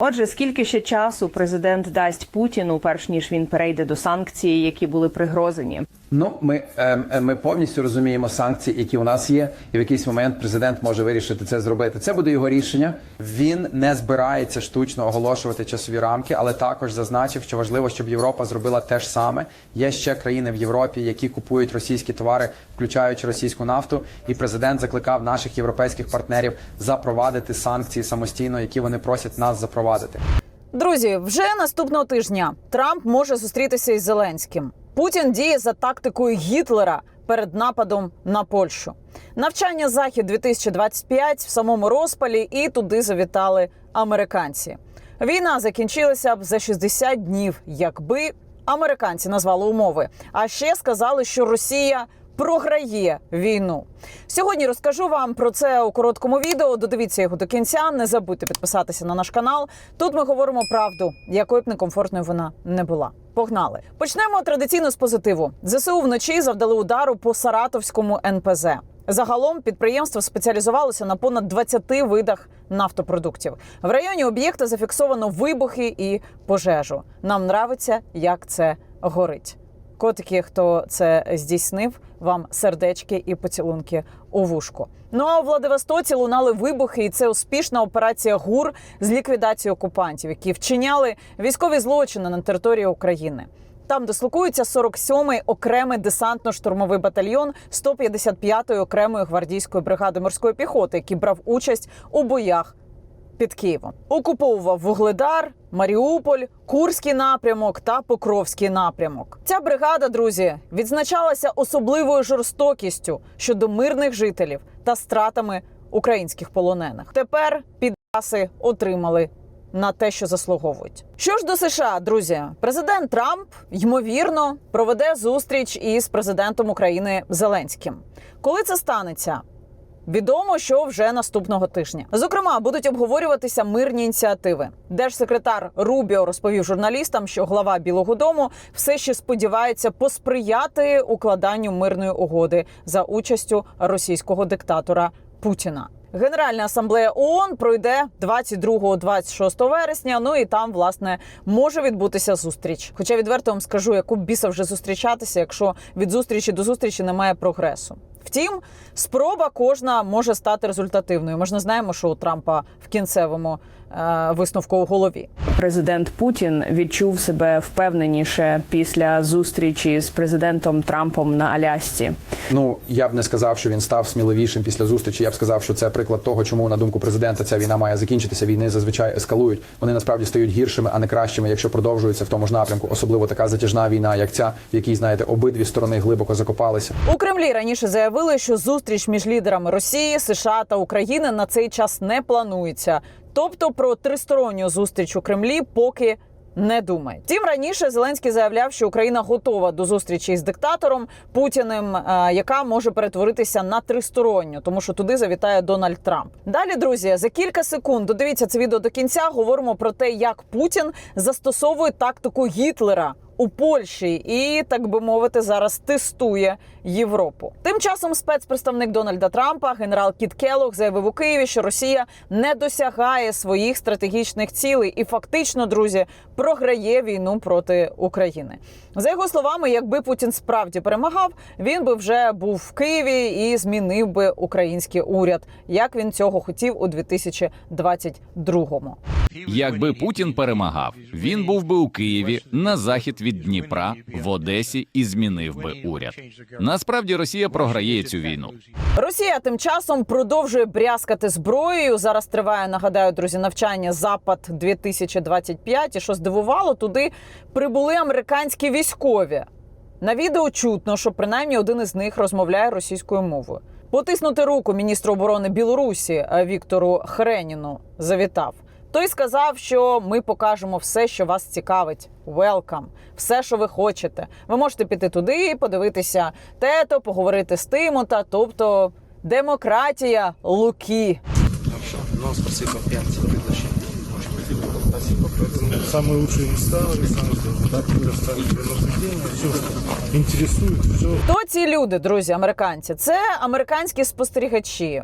Отже, скільки ще часу президент дасть Путіну, перш ніж він перейде до санкцій, які були пригрозені? Ну, ми, е, ми повністю розуміємо санкції, які у нас є, і в якийсь момент президент може вирішити це зробити. Це буде його рішення. Він не збирається штучно оголошувати часові рамки, але також зазначив, що важливо, щоб Європа зробила те ж саме. Є ще країни в Європі, які купують російські товари, включаючи російську нафту. І президент закликав наших європейських партнерів запровадити санкції самостійно, які вони просять нас запровадити. Друзі, вже наступного тижня Трамп може зустрітися із Зеленським. Путін діє за тактикою Гітлера перед нападом на Польщу. Навчання захід 2025 в самому розпалі, і туди завітали американці. Війна закінчилася б за 60 днів, якби американці назвали умови. А ще сказали, що Росія програє війну. Сьогодні розкажу вам про це у короткому відео. Додивіться його до кінця. Не забудьте підписатися на наш канал. Тут ми говоримо правду, якою б некомфортною вона не була. Погнали! Почнемо традиційно з позитиву. ЗСУ вночі завдали удару по Саратовському НПЗ. Загалом підприємство спеціалізувалося на понад 20 видах нафтопродуктів. В районі об'єкта зафіксовано вибухи і пожежу. Нам нравиться, як це горить. Котики, хто це здійснив, вам сердечки і поцілунки у вушку. Ну а у Владивостоці лунали вибухи, і це успішна операція ГУР з ліквідації окупантів, які вчиняли військові злочини на території України. Там дислокується 47-й окремий десантно-штурмовий батальйон 155-ї окремої гвардійської бригади морської піхоти, який брав участь у боях під Києвом. Окуповував Вугледар, Маріуполь, Курський напрямок та Покровський напрямок. Ця бригада, друзі, відзначалася особливою жорстокістю щодо мирних жителів та стратами українських полонених. Тепер підаси отримали. На те, що заслуговують, що ж до США, друзі, президент Трамп ймовірно проведе зустріч із президентом України Зеленським. Коли це станеться, Відомо, що вже наступного тижня. Зокрема, будуть обговорюватися мирні ініціативи. Держсекретар Рубіо розповів журналістам, що глава Білого Дому все ще сподівається посприяти укладанню мирної угоди за участю російського диктатора Путіна. Генеральна асамблея ООН пройде 22-26 вересня. Ну і там власне може відбутися зустріч. Хоча відверто вам скажу, яку біса вже зустрічатися, якщо від зустрічі до зустрічі немає прогресу. Втім, спроба кожна може стати результативною. Ми ж не знаємо, що у Трампа в кінцевому е, висновку у голові. Президент Путін відчув себе впевненіше після зустрічі з президентом Трампом на Алясці. Ну я б не сказав, що він став сміливішим після зустрічі. Я б сказав, що це приклад того, чому на думку президента ця війна має закінчитися. Війни зазвичай ескалують. Вони насправді стають гіршими, а не кращими, якщо продовжуються в тому ж напрямку. Особливо така затяжна війна, як ця, в якій знаєте, обидві сторони глибоко закопалися. У Кремлі раніше заявили, що зустріч між лідерами Росії, США та України на цей час не планується. Тобто про тристоронню зустріч у Кремлі поки не думають. Втім, раніше Зеленський заявляв, що Україна готова до зустрічі з диктатором Путіним, е, яка може перетворитися на тристоронню, тому що туди завітає Дональд Трамп. Далі, друзі, за кілька секунд додивіться це відео до кінця. Говоримо про те, як Путін застосовує тактику Гітлера. У Польщі і так би мовити зараз тестує Європу. Тим часом спецпредставник Дональда Трампа, генерал Кіт Келлог, заявив у Києві, що Росія не досягає своїх стратегічних цілей і фактично, друзі, програє війну проти України. За його словами, якби Путін справді перемагав, він би вже був в Києві і змінив би український уряд, як він цього хотів у 2022-му. Якби Путін перемагав, він був би у Києві на захід від Дніпра в Одесі і змінив би уряд. Насправді Росія програє цю війну. Росія тим часом продовжує брязкати зброєю. Зараз триває, нагадаю, друзі, навчання Запад 2025 І що здивувало, туди прибули американські військові. На відео чутно, що принаймні один із них розмовляє російською мовою. Потиснути руку міністру оборони Білорусі Віктору Хреніну завітав. Той сказав, що ми покажемо все, що вас цікавить. Welcome. все, що ви хочете. Ви можете піти туди, подивитися тето, поговорити з тимота, тобто демократія. Хорошо. Ну, спасибо, 5 приглашений. Самые лучшие места, так. Все интересует, все Хто ці люди, друзі, американці? Це американські спостерігачі.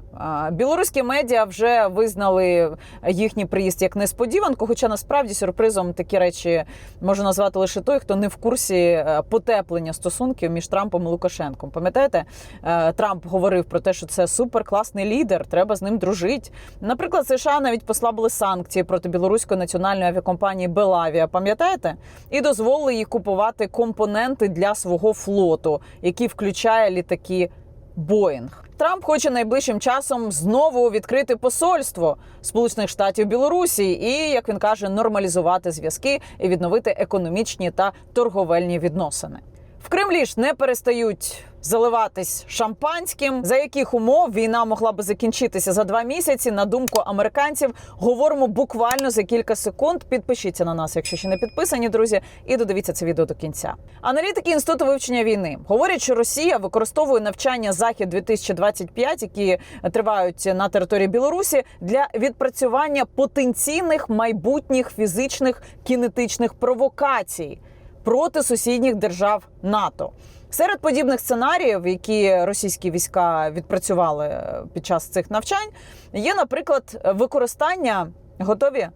Білоруські медіа вже визнали їхній приїзд як несподіванку, хоча насправді сюрпризом такі речі може назвати лише той, хто не в курсі е, потеплення стосунків між Трампом і Лукашенком. Пам'ятаєте, е, Трамп говорив про те, що це суперкласний лідер, треба з ним дружити. Наприклад, США навіть послабили санкції проти білоруської національної авіакомпанії Белавія. Пам'ятаєте? І дозволили їй купувати компоненти для свого флоту, який включає літаки Боїнг. Трамп хоче найближчим часом знову відкрити посольство Сполучених Штатів Білорусі і, як він каже, нормалізувати зв'язки і відновити економічні та торговельні відносини. В Кремлі ж не перестають заливатись шампанським. За яких умов війна могла би закінчитися за два місяці? На думку американців, говоримо буквально за кілька секунд. Підпишіться на нас, якщо ще не підписані, друзі, і додивіться це відео до кінця. Аналітики інституту вивчення війни говорять, що Росія використовує навчання захід 2025 які тривають на території Білорусі, для відпрацювання потенційних майбутніх фізичних кінетичних провокацій проти сусідніх держав НАТО. Серед подібних сценаріїв, які російські війська відпрацювали е, під час цих навчань, є, наприклад, використання готові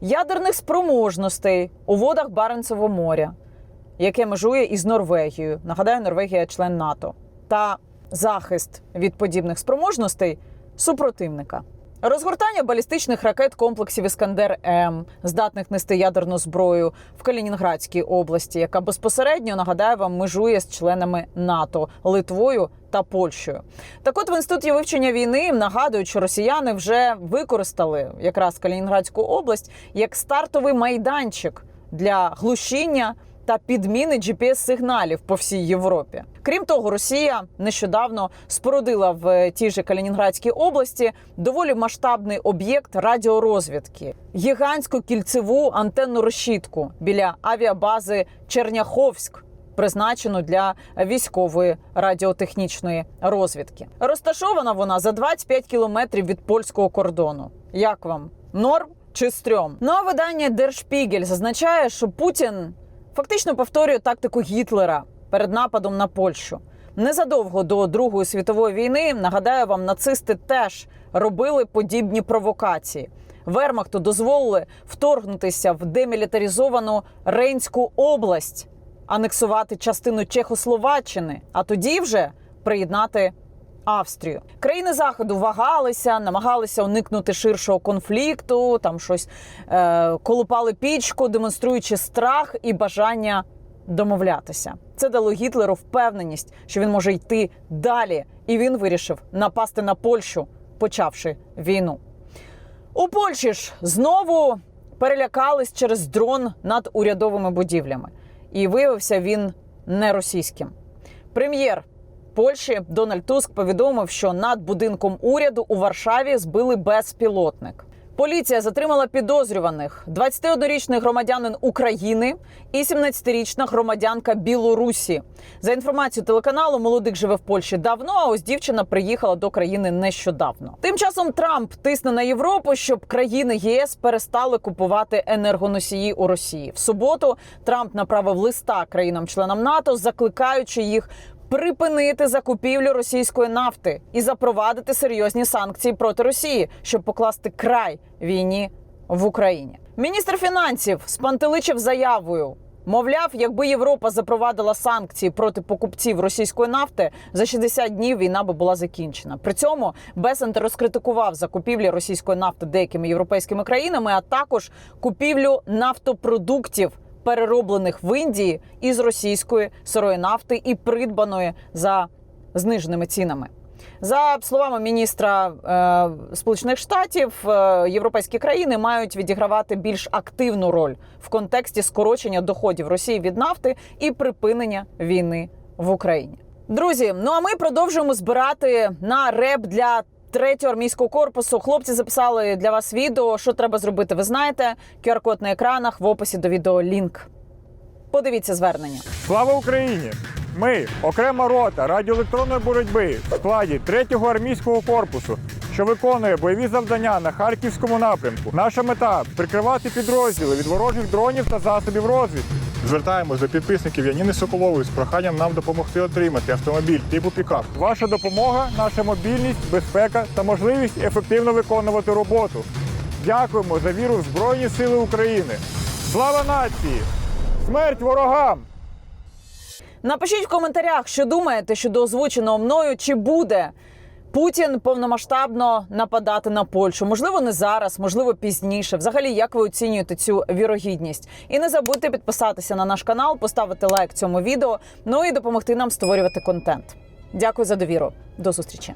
ядерних спроможностей у водах Баренцевого моря, яке межує із Норвегією. Нагадаю, Норвегія член НАТО, та захист від подібних спроможностей супротивника. Розгортання балістичних ракет комплексів Іскандер М, здатних нести ядерну зброю в Калінінградській області, яка безпосередньо нагадаю вам межує з членами НАТО Литвою та Польщею. Так, от в інституті вивчення війни нагадують, що росіяни вже використали якраз Калінінградську область як стартовий майданчик для глушіння та підміни GPS-сигналів по всій Європі. Крім того, Росія нещодавно спорудила в тій же Калінінградській області доволі масштабний об'єкт радіорозвідки гігантську кільцеву антенну решітку біля авіабази Черняховськ. Призначену для військової радіотехнічної розвідки. Розташована вона за 25 кілометрів від польського кордону. Як вам норм чи стрьом? Ну а видання Держпігель зазначає, що Путін фактично повторює тактику Гітлера перед нападом на Польщу. Незадовго до Другої світової війни нагадаю вам, нацисти теж робили подібні провокації. Вермахту дозволили вторгнутися в демілітаризовану Рейнську область, анексувати частину Чехословаччини, а тоді вже приєднати Австрію. Країни заходу вагалися, намагалися уникнути ширшого конфлікту, там щось е, колупали пічку, демонструючи страх і бажання домовлятися. Це дало Гітлеру впевненість, що він може йти далі, і він вирішив напасти на Польщу, почавши війну. У Польщі ж знову перелякались через дрон над урядовими будівлями, і виявився він не російським. Прем'єр Польщі Дональд Туск повідомив, що над будинком уряду у Варшаві збили безпілотник. Поліція затримала підозрюваних 21-річний громадянин України і 17-річна громадянка Білорусі. За інформацією телеканалу, молодик живе в Польщі давно. А ось дівчина приїхала до країни нещодавно. Тим часом Трамп тисне на Європу, щоб країни ЄС перестали купувати енергоносії у Росії. В суботу Трамп направив листа країнам-членам НАТО, закликаючи їх припинити закупівлю російської нафти і запровадити серйозні санкції проти Росії, щоб покласти край війні в Україні. Міністр фінансів спантеличив заявою. Мовляв, якби Європа запровадила санкції проти покупців російської нафти, за 60 днів війна би була закінчена. При цьому Бесент розкритикував закупівлі російської нафти деякими європейськими країнами, а також купівлю нафтопродуктів перероблених в Індії із російської сирої нафти і придбаної за зниженими цінами. За словами міністра е, Сполучених Штатів, е, європейські країни мають відігравати більш активну роль в контексті скорочення доходів Росії від нафти і припинення війни в Україні. Друзі, ну а ми продовжуємо збирати на реп для третього армійського корпусу. Хлопці записали для вас відео. Що треба зробити? Ви знаєте. QR-код на екранах в описі до відео лінк. Подивіться звернення. Слава Україні! Ми окрема рота радіоелектронної боротьби в складі 3-го армійського корпусу що виконує бойові завдання на харківському напрямку. Наша мета прикривати підрозділи від ворожих дронів та засобів розвідки. Звертаємось до підписників Яніни Соколової з проханням нам допомогти отримати автомобіль типу пікап. Ваша допомога, наша мобільність, безпека та можливість ефективно виконувати роботу. Дякуємо за віру в Збройні Сили України. Слава нації! Смерть ворогам! Напишіть в коментарях, що думаєте щодо озвученого мною, чи буде Путін повномасштабно нападати на Польщу. Можливо, не зараз, можливо, пізніше. Взагалі, як ви оцінюєте цю вірогідність? І не забудьте підписатися на наш канал, поставити лайк цьому відео, ну і допомогти нам створювати контент. Дякую за довіру. До зустрічі.